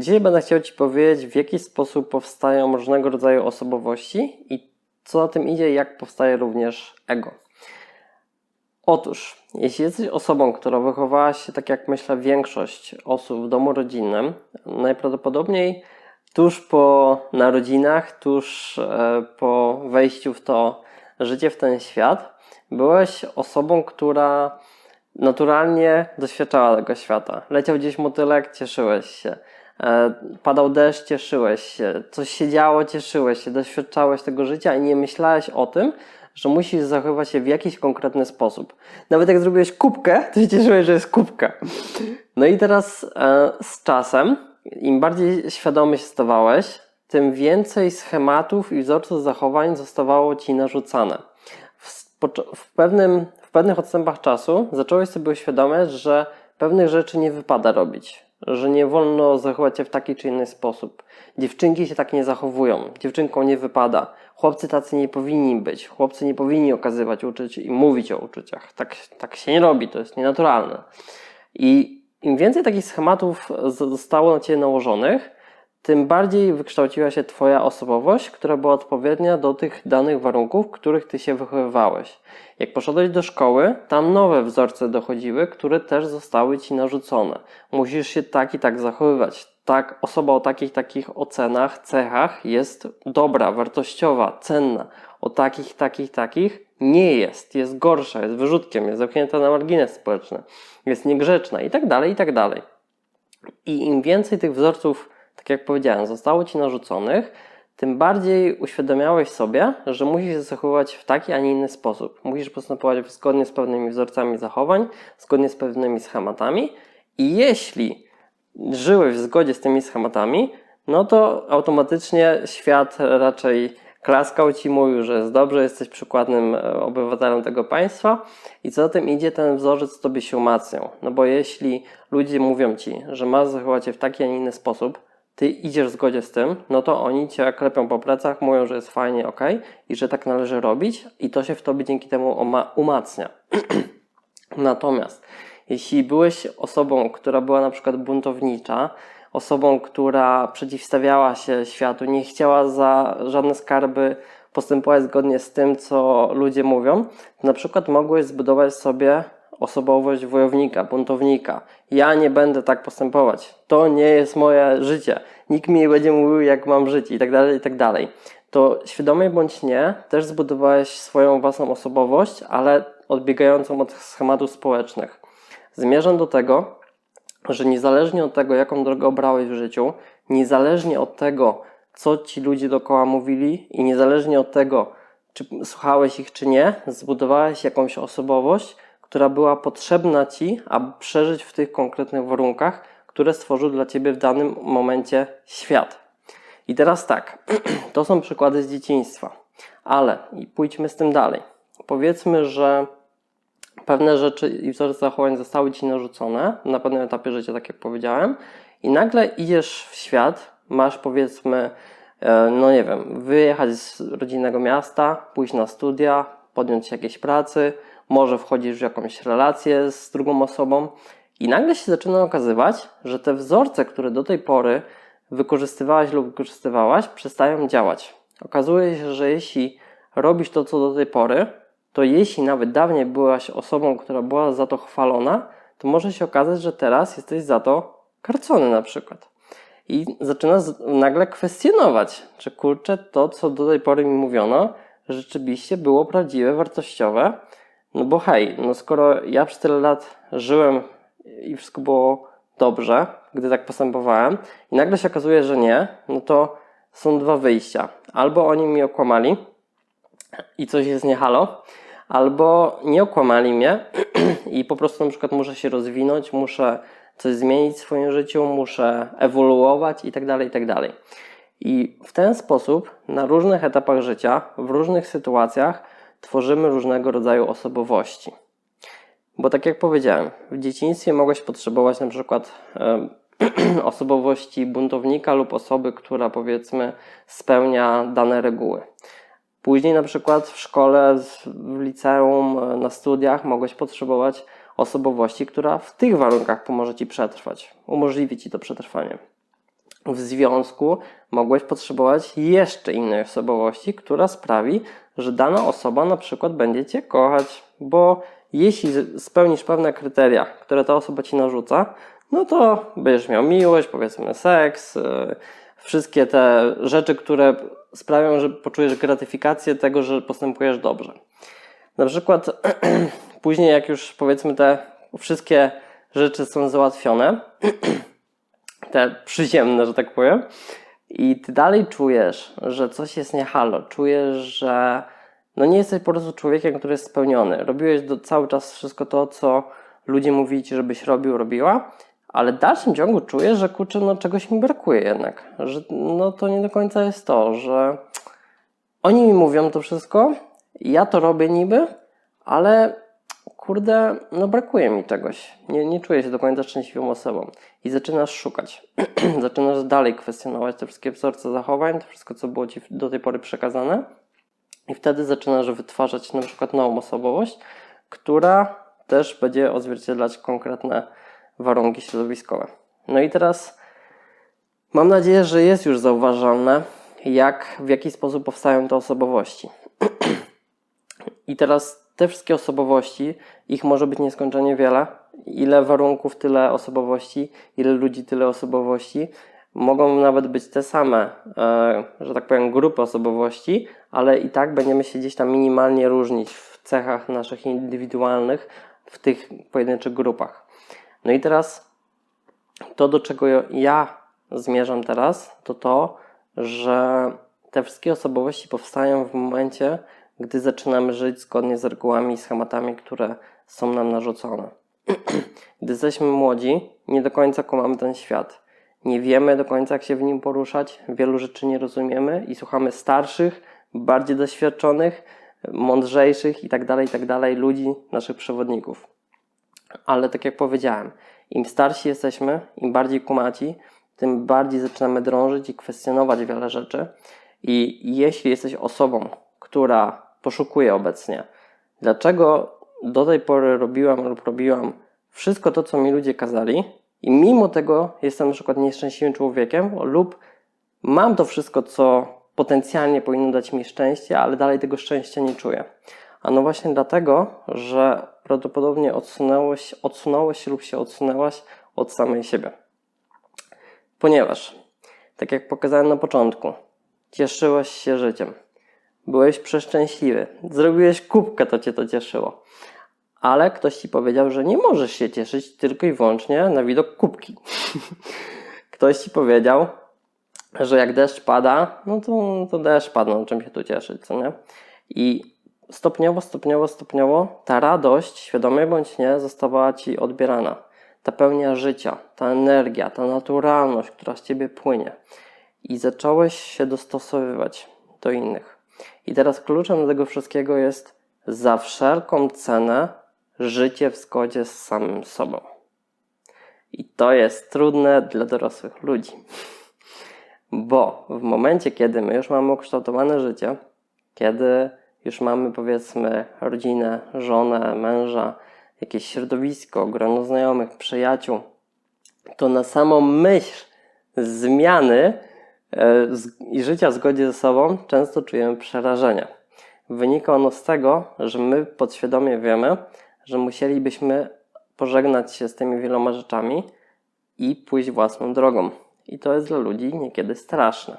Dzisiaj będę chciał Ci powiedzieć, w jaki sposób powstają różnego rodzaju osobowości i co za tym idzie, jak powstaje również ego. Otóż, jeśli jesteś osobą, która wychowała się, tak jak myślę, większość osób w domu rodzinnym, najprawdopodobniej tuż po narodzinach, tuż e, po wejściu w to życie, w ten świat, byłeś osobą, która naturalnie doświadczała tego świata. Leciał gdzieś motylek, cieszyłeś się. E, Padał deszcz, cieszyłeś się. Coś się działo, cieszyłeś się. Doświadczałeś tego życia i nie myślałeś o tym, że musisz zachowywać się w jakiś konkretny sposób. Nawet jak zrobiłeś kubkę, to się cieszyłeś, że jest kubka. No i teraz e, z czasem, im bardziej świadomy się stawałeś, tym więcej schematów i wzorców zachowań zostawało ci narzucane. W, w, pewnym, w pewnych odstępach czasu zacząłeś sobie uświadamiać, że pewnych rzeczy nie wypada robić, że nie wolno zachować się w taki czy inny sposób. Dziewczynki się tak nie zachowują, dziewczynkom nie wypada, chłopcy tacy nie powinni być, chłopcy nie powinni okazywać uczuć i mówić o uczuciach. Tak, tak się nie robi, to jest nienaturalne. I im więcej takich schematów zostało na Ciebie nałożonych, tym bardziej wykształciła się Twoja osobowość, która była odpowiednia do tych danych warunków, w których Ty się wychowywałeś. Jak poszedłeś do szkoły, tam nowe wzorce dochodziły, które też zostały Ci narzucone. Musisz się tak i tak zachowywać. Tak, osoba o takich, takich ocenach, cechach jest dobra, wartościowa, cenna. O takich, takich, takich nie jest. Jest gorsza, jest wyrzutkiem, jest zamknięta na margines społeczny, jest niegrzeczna i tak dalej, i tak dalej. I im więcej tych wzorców tak jak powiedziałem, zostało ci narzuconych, tym bardziej uświadamiałeś sobie, że musisz się zachowywać w taki, a nie inny sposób. Musisz postępować zgodnie z pewnymi wzorcami zachowań, zgodnie z pewnymi schematami i jeśli żyłeś w zgodzie z tymi schematami, no to automatycznie świat raczej klaskał ci, mówił, że jest dobrze, jesteś przykładnym e, obywatelem tego państwa i co za tym idzie, ten wzorzec tobie się umacniał. No bo jeśli ludzie mówią ci, że masz zachować się w taki, a nie inny sposób, ty idziesz w zgodzie z tym, no to oni cię klepią po plecach, mówią, że jest fajnie, ok, i że tak należy robić, i to się w tobie dzięki temu umacnia. Natomiast jeśli byłeś osobą, która była na przykład buntownicza, osobą, która przeciwstawiała się światu, nie chciała za żadne skarby postępować zgodnie z tym, co ludzie mówią, na przykład mogłeś zbudować sobie osobowość wojownika, buntownika. Ja nie będę tak postępować. To nie jest moje życie. Nikt mi nie będzie mówił, jak mam żyć i tak dalej, i tak dalej. To świadomie bądź nie, też zbudowałeś swoją własną osobowość, ale odbiegającą od schematów społecznych. Zmierzam do tego, że niezależnie od tego, jaką drogę obrałeś w życiu, niezależnie od tego, co ci ludzie dookoła mówili i niezależnie od tego, czy słuchałeś ich, czy nie, zbudowałeś jakąś osobowość, która była potrzebna Ci, aby przeżyć w tych konkretnych warunkach, które stworzył dla Ciebie w danym momencie świat. I teraz tak, to są przykłady z dzieciństwa, ale i pójdźmy z tym dalej. Powiedzmy, że pewne rzeczy i wzorce zachowań zostały Ci narzucone na pewnym etapie życia, tak jak powiedziałem, i nagle idziesz w świat, masz powiedzmy, e, no nie wiem, wyjechać z rodzinnego miasta, pójść na studia, podjąć się jakiejś pracy, może wchodzisz w jakąś relację z drugą osobą i nagle się zaczyna okazywać, że te wzorce, które do tej pory wykorzystywałaś lub wykorzystywałaś, przestają działać. Okazuje się, że jeśli robisz to, co do tej pory, to jeśli nawet dawniej byłaś osobą, która była za to chwalona, to może się okazać, że teraz jesteś za to karcony na przykład. I zaczynasz nagle kwestionować, czy kurczę, to, co do tej pory mi mówiono, rzeczywiście było prawdziwe, wartościowe, no bo hej, no skoro ja przez tyle lat żyłem i wszystko było dobrze, gdy tak postępowałem, i nagle się okazuje, że nie, no to są dwa wyjścia. Albo oni mi okłamali i coś jest nie halo, albo nie okłamali mnie i po prostu na przykład muszę się rozwinąć, muszę coś zmienić w swoim życiu, muszę ewoluować i tak dalej, i tak dalej. I w ten sposób na różnych etapach życia, w różnych sytuacjach tworzymy różnego rodzaju osobowości. Bo tak jak powiedziałem, w dzieciństwie mogłeś potrzebować na przykład osobowości buntownika lub osoby, która powiedzmy spełnia dane reguły. Później na przykład w szkole, w liceum, na studiach mogłeś potrzebować osobowości, która w tych warunkach pomoże Ci przetrwać, umożliwi Ci to przetrwanie. w związku mogłeś potrzebować jeszcze innej osobowości, która sprawi, że dana osoba na przykład będzie cię kochać, bo jeśli spełnisz pewne kryteria, które ta osoba ci narzuca, no to będziesz miał miłość, powiedzmy seks, yy, wszystkie te rzeczy, które sprawią, że poczujesz gratyfikację tego, że postępujesz dobrze. Na przykład później, jak już powiedzmy te wszystkie rzeczy są załatwione, te przyziemne, że tak powiem, i ty dalej czujesz, że coś jest nie halo, czujesz, że no nie jesteś po prostu człowiekiem, który jest spełniony. Robiłeś do, cały czas wszystko to, co ludzie mówili ci, żebyś robił, robiła, ale w dalszym ciągu czujesz, że kurczę, no czegoś mi brakuje jednak, że no to nie do końca jest to, że oni mi mówią to wszystko, ja to robię niby, ale kurde, no brakuje mi czegoś. Nie, nie czuję się do końca szczęśliwą osobą. I zaczynasz szukać. zaczynasz dalej kwestionować te wszystkie wzorce zachowań, to wszystko, co było ci do tej pory przekazane. I wtedy zaczynasz wytwarzać na przykład nową osobowość, która też będzie odzwierciedlać konkretne warunki środowiskowe. No i teraz mam nadzieję, że jest już zauważalne, jak, w jaki sposób powstają te osobowości. I teraz te wszystkie osobowości, ich może być nieskończenie wiele. Ile warunków, tyle osobowości, ile ludzi, tyle osobowości. Mogą nawet być te same, e, że tak powiem, grupy osobowości, ale i tak będziemy się gdzieś tam minimalnie różnić w cechach naszych indywidualnych w tych pojedynczych grupach. No i teraz to, do czego ja zmierzam teraz, to to, że te wszystkie osobowości powstają w momencie, gdy zaczynamy żyć zgodnie z regułami i schematami, które są nam narzucone. gdy jesteśmy młodzi, nie do końca kumamy ten świat. Nie wiemy do końca, jak się w nim poruszać, wielu rzeczy nie rozumiemy i słuchamy starszych, bardziej doświadczonych, mądrzejszych itd., itd. ludzi, naszych przewodników. Ale tak jak powiedziałem, im starsi jesteśmy, im bardziej kumaci, tym bardziej zaczynamy drążyć i kwestionować wiele rzeczy. I jeśli jesteś osobą, która poszukuje obecnie, dlaczego do tej pory robiłam lub robiłam wszystko to, co mi ludzie kazali, i mimo tego jestem na przykład nieszczęśliwym człowiekiem, lub mam to wszystko, co potencjalnie powinno dać mi szczęście, ale dalej tego szczęścia nie czuję. A no właśnie dlatego, że prawdopodobnie odsunąłeś, odsunąłeś lub się odsunęłaś od samej siebie. Ponieważ, tak jak pokazałem na początku, cieszyłeś się życiem, byłeś przeszczęśliwy, zrobiłeś kubkę, to cię to cieszyło. Ale ktoś ci powiedział, że nie możesz się cieszyć tylko i wyłącznie na widok kubki. ktoś ci powiedział, że jak deszcz pada, no to, to deszcz pada, no czym się tu cieszyć, co nie? I stopniowo, stopniowo, stopniowo ta radość, świadomie bądź nie, zostawała ci odbierana. Ta pełnia życia, ta energia, ta naturalność, która z ciebie płynie. I zacząłeś się dostosowywać do innych. I teraz kluczem do tego wszystkiego jest za wszelką cenę życie w zgodzie z samym sobą. I to jest trudne dla dorosłych ludzi. Bo w momencie, kiedy my już mamy ukształtowane życie, kiedy już mamy powiedzmy rodzinę, żonę, męża, jakieś środowisko, grono znajomych, przyjaciół, to na samą myśl zmiany i życia w zgodzie ze sobą często czujemy przerażenie. Wynika ono z tego, że my podświadomie wiemy, że musielibyśmy pożegnać się z tymi wieloma rzeczami i pójść własną drogą. I to jest dla ludzi niekiedy straszne.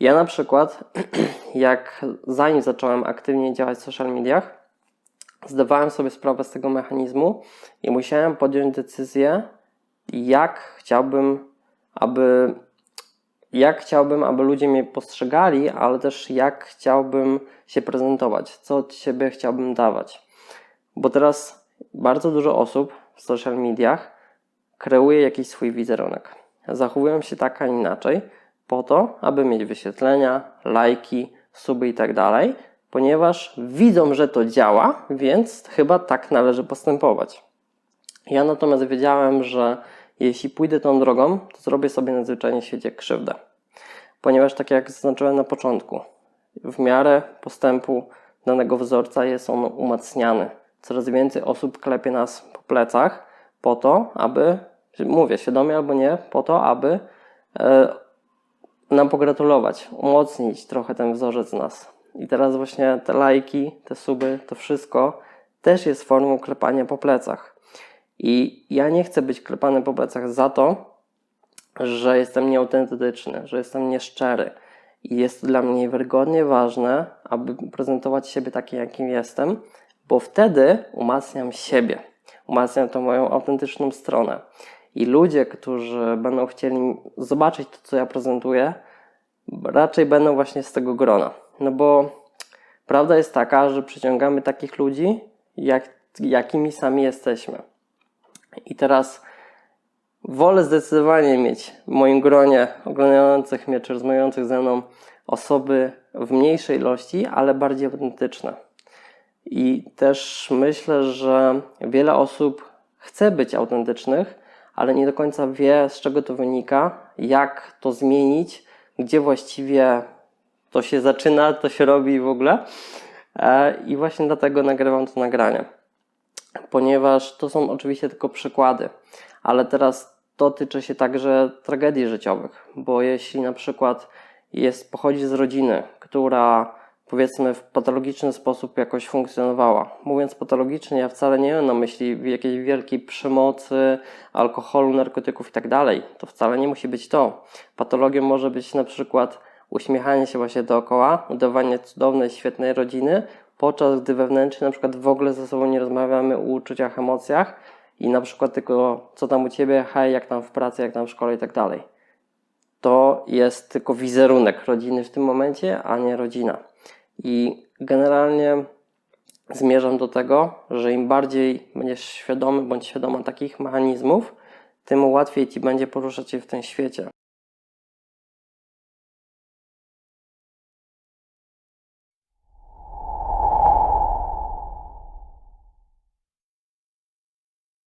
Ja na przykład, jak zanim zacząłem aktywnie działać w social mediach, zdawałem sobie sprawę z tego mechanizmu i musiałem podjąć decyzję, jak chciałbym, aby jak chciałbym, aby ludzie mnie postrzegali, ale też jak chciałbym się prezentować, co od siebie chciałbym dawać. Bo teraz bardzo dużo osób w social mediach kreuje jakiś swój wizerunek. Zachowują się tak, a inaczej, po to, aby mieć wyświetlenia, lajki, suby i tak dalej, ponieważ widzą, że to działa, więc chyba tak należy postępować. Ja natomiast wiedziałem, że jeśli pójdę tą drogą, to zrobię sobie nadzwyczajnie świecie krzywdę. Ponieważ, tak jak zaznaczyłem na początku, w miarę postępu danego wzorca jest on umacniany. Coraz więcej osób klepie nas po plecach po to, aby, mówię świadomie albo nie, po to, aby e, nam pogratulować, umocnić trochę ten wzorzec nas. I teraz właśnie te lajki, te suby, to wszystko też jest formą klepania po plecach. I ja nie chcę być klepany po plecach za to, że jestem nieautentyczny, że jestem nieszczery. I jest to dla mnie wygodnie ważne, aby prezentować siebie takim, jakim jestem, bo wtedy umacniam siebie, umacniam tą moją autentyczną stronę. I ludzie, którzy będą chcieli zobaczyć to, co ja prezentuję, raczej będą właśnie z tego grona. No bo prawda jest taka, że przyciągamy takich ludzi, jak, jakimi sami jesteśmy. I teraz wolę zdecydowanie mieć w moim gronie oglądających mnie czy rozmawiających ze mną osoby w mniejszej ilości, ale bardziej autentyczne. I też myślę, że wiele osób chce być autentycznych, ale nie do końca wie, z czego to wynika, jak to zmienić, gdzie właściwie to się zaczyna, to się robi w ogóle. E, I właśnie dlatego nagrywam to nagranie, ponieważ to są oczywiście tylko przykłady, ale teraz dotyczy się także tragedii życiowych, bo jeśli na przykład jest, pochodzi z rodziny, która powiedzmy w patologiczny sposób jakoś funkcjonowała. Mówiąc patologicznie, ja wcale nie mam na myśli jakiejś wielkiej przemocy, alkoholu, narkotyków i tak. To wcale nie musi być to. Patologią może być na przykład uśmiechanie się właśnie dookoła, udawanie cudownej, świetnej rodziny, podczas gdy wewnętrznie na przykład w ogóle ze sobą nie rozmawiamy o uczuciach, emocjach i na przykład tylko co tam u Ciebie, hej, jak tam w pracy, jak tam w szkole i tak dalej. To jest tylko wizerunek rodziny w tym momencie, a nie rodzina. I generalnie zmierzam do tego, że im bardziej będziesz świadomy bądź świadoma takich mechanizmów, tym łatwiej ci będzie poruszać się w tym świecie.